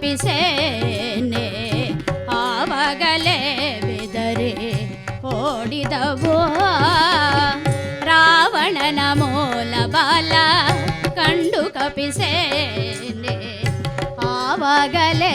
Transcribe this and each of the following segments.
ಕಂಡು ಕಪಿಸೇನೆ ಆವಾಗಲೇ ಬೆದರೆ ಓಡಿದವೋ ರಾವಣನ ಮೂಲ ಬಾಲ ಕಂಡು ಕಪಿಸೇನೆ ಆವಾಗಲೇ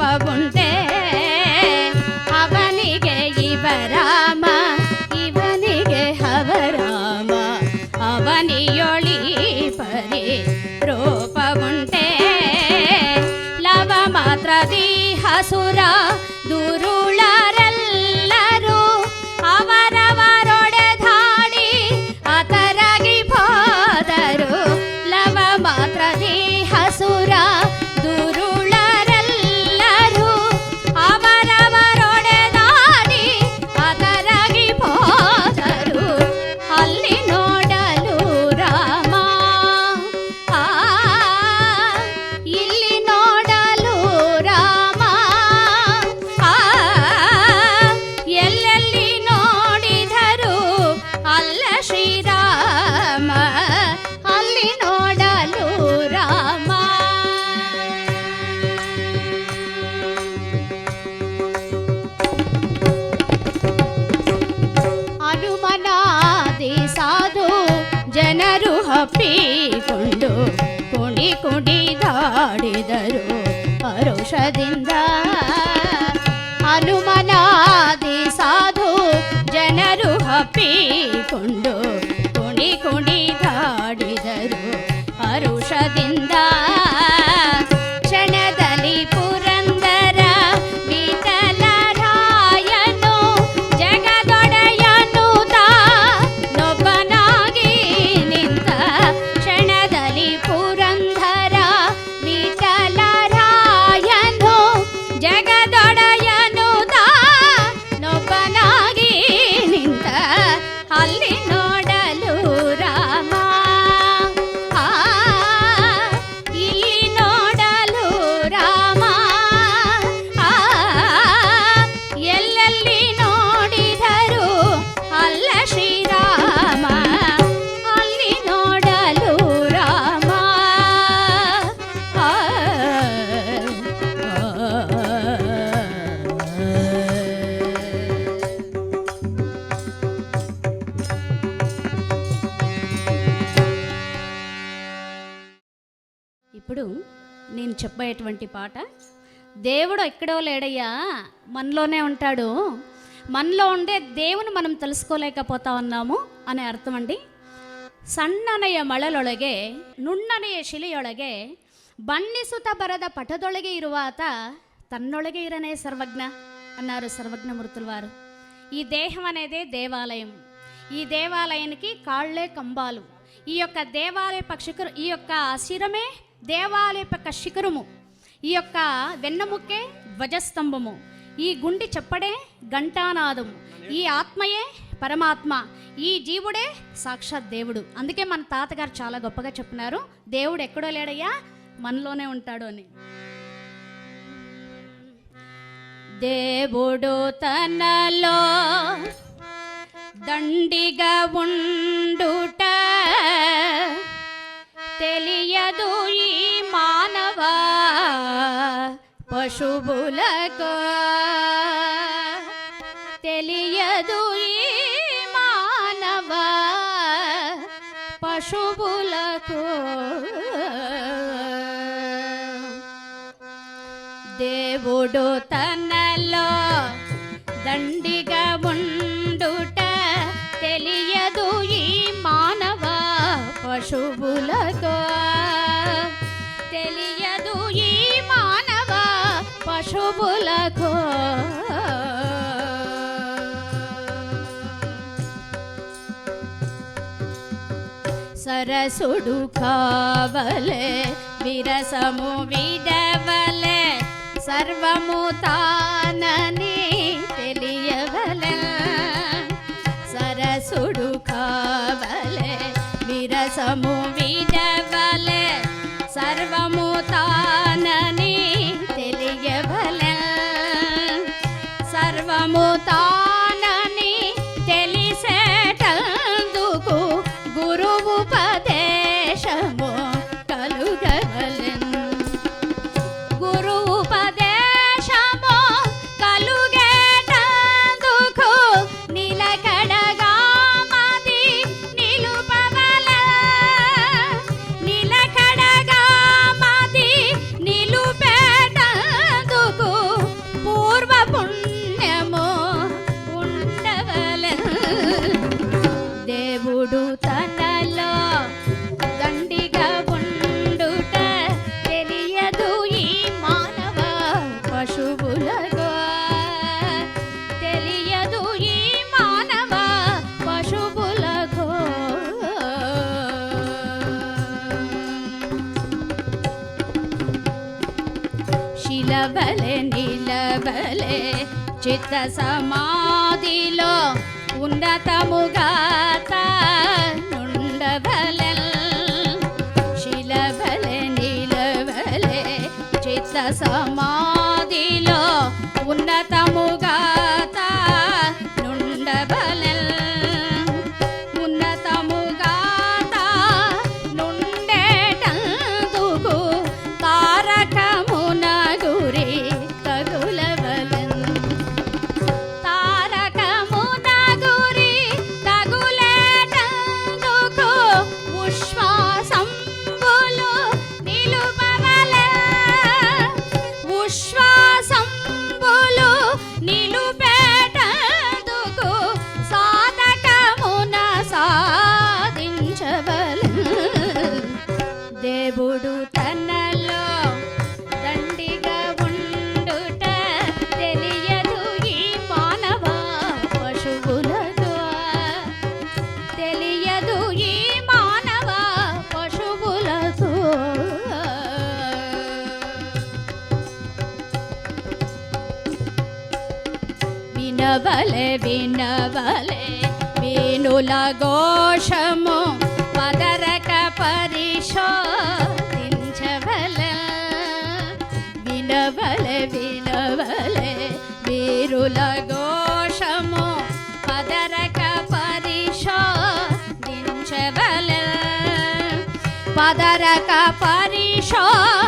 পাবন ಜನರು ಹಪ್ಪಿಕೊಂಡು ಕುಣಿ ಕುಣಿದಾಡಿದರು ಹರುಷದಿಂದ ಹನುಮನಾದಿ ಸಾಧು ಜನರು ಹಪ್ಪಿಕೊಂಡು ಕುಣಿ ಕುಣಿದಾಡಿದರು అల్లినా చెప్పేటువంటి పాట దేవుడు ఎక్కడో లేడయ్యా మనలోనే ఉంటాడు మనలో ఉండే దేవుని మనం తెలుసుకోలేకపోతా ఉన్నాము అనే అర్థం అండి ಸಣ್ಣನೆಯ ಮಳಲೊಳಗೆ ನುಣ್ಣನೆಯ ಶಿಲೆಯೊಳಗೆ ಬಣ್ಣಿಸುತ್ತ ಬರದ ಪಟದೊಳಗೆ ಇರುವ ಆತ ತನ್ನೊಳಗೆ ಇರನೇ ಸರ್ವಜ್ಞ అన్నారు సర్వజ్ఞమూర్తుల వారు ఈ దేహం అనేది దేవాలయం ఈ దేవాలయానికి కాళ్ళే కంబాలు ఈ యొక్క దేవాలయ శిఖరు ఈ యొక్క శిరమే దేవాలయ యొక్క శిఖరము ఈ యొక్క వెన్నముకే ధ్వజస్తంభము ఈ గుండి చెప్పడే ఘంటానాదము. ఈ ఆత్మయే పరమాత్మ ఈ జీవుడే సాక్షాత్ దేవుడు. అందుకే మన తాతగారు చాలా గొప్పగా చెప్పినారు దేవుడు ఎక్కడో లేడయ్యా మనలోనే ఉంటాడు అని. దేవుడు తనలో దండిగా ఉండుట শুভ কর చూపులకు సరసుడు కావలే విరసము విడవలే సర్వము తానని శిలబలే నిలబలే చిత్త సమాధిలో ఉన్నతముగా నుండబలే శిలబలే నిలబలే చిత్త సమాధిలో వినవలే వినవలే వీణుల ఘోషము పదరక పరిశోధించవలే వినవలే వినవలే వీరుల ఘోషము పదరక పరిశోధించవలే పదరక పరిశోధించవలే